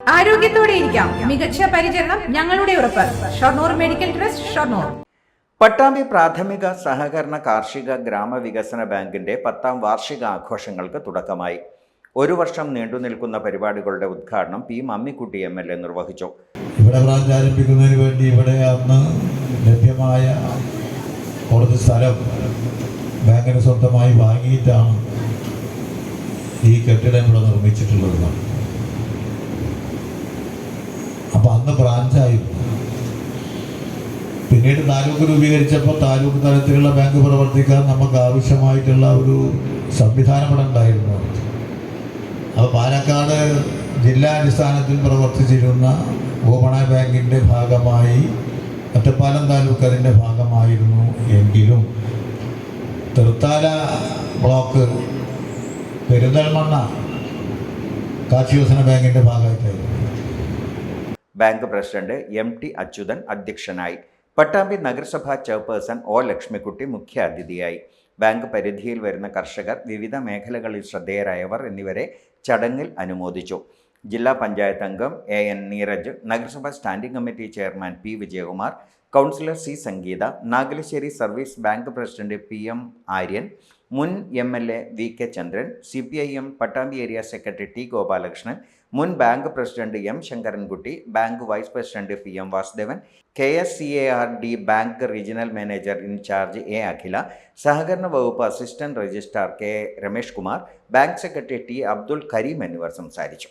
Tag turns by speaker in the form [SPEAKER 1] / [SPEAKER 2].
[SPEAKER 1] ആരോഗ്യത്തോടെ ഇരിക്കാം. മികച്ച പരിചരണം ഞങ്ങളുടെ ഉറപ്പ്. Shoranur medical trust Shoranur.
[SPEAKER 2] Pattambi പ്രാഥമിക സഹകരണ കാർഷിക ഗ്രാമവികസന ബാങ്കിന്റെ പത്താം വാർഷിക ആഘോഷങ്ങൾക്ക് തുടക്കമായി. ഒരു വർഷം നീണ്ടുനിൽക്കുന്ന പരിപാടികളുടെ ഉദ്ഘാടനം P Mammikutty M L A നിർവഹിച്ചു.
[SPEAKER 3] ഇവിടെ ബ്രാഞ്ച് ആരംഭിക്കുന്നതിന് വേണ്ടി ഇവിടെ അന്ന് ലഭ്യമായ കുറച്ച് സ്ഥലം ബാങ്കിന് സ്വന്തമായി വാങ്ങിയിട്ടാണ് ഈ കെട്ടിടം ഇവിടെ നിർമ്മിച്ചിട്ടുള്ളത്. അപ്പം അന്ന് ബ്രാഞ്ചായിരുന്നു. പിന്നീട് താലൂക്ക് രൂപീകരിച്ചപ്പോൾ താലൂക്ക് തലത്തിലുള്ള ബാങ്ക് പ്രവർത്തിക്കാൻ നമുക്ക് ആവശ്യമായിട്ടുള്ള ഒരു സംവിധാനം ഇവിടെ ഉണ്ടായിരുന്നു. അപ്പോൾ പാലക്കാട് ജില്ലാടിസ്ഥാനത്തിൽ പ്രവർത്തിച്ചിരുന്ന ഭൂപണ ബാങ്കിന്റെ ഭാഗമായി ഒറ്റപ്പാലം താലൂക്ക് അതിന്റെ ഭാഗമായിരുന്നു എങ്കിലും തൃത്താല ബ്ലോക്ക് പെരുന്തൽമണ്ണ കാർഷിക വികസന ബാങ്കിന്റെ ഭാഗമായിട്ടായിരുന്നു.
[SPEAKER 2] Bank president M T Achuthan അധ്യക്ഷനായി. പട്ടാമ്പി നഗരസഭാ ചെയർപേഴ്സൺ ഒ ലക്ഷ്മിക്കുട്ടി മുഖ്യ അതിഥിയായി ബാങ്ക് പരിധിയിൽ വരുന്ന കർഷകർ വിവിധ മേഖലകളിൽ ശ്രദ്ധേയരായവർ എന്നിവരെ ചടങ്ങിൽ അനുമോദിച്ചു. ജില്ലാ പഞ്ചായത്ത് അംഗം എ എൻ നീരജ് നഗരസഭാ standing committee chairman P Vijayakumar councillor C Sangeetha Nagalassery service bank president P M Aryan മുൻ M L A V K Chandran C P I M Pattambi area secretary T Gopalakrishnan മുൻ bank president M Sankarankutty bank vice president P M Vasudevan K S C A R D bank regional manager incharge A Akhila സഹകരണ വകുപ്പ് assistant registrar K Ramesh Kumar bank secretary T Abdul Kareem എന്നിവർ സംസാരിച്ചു.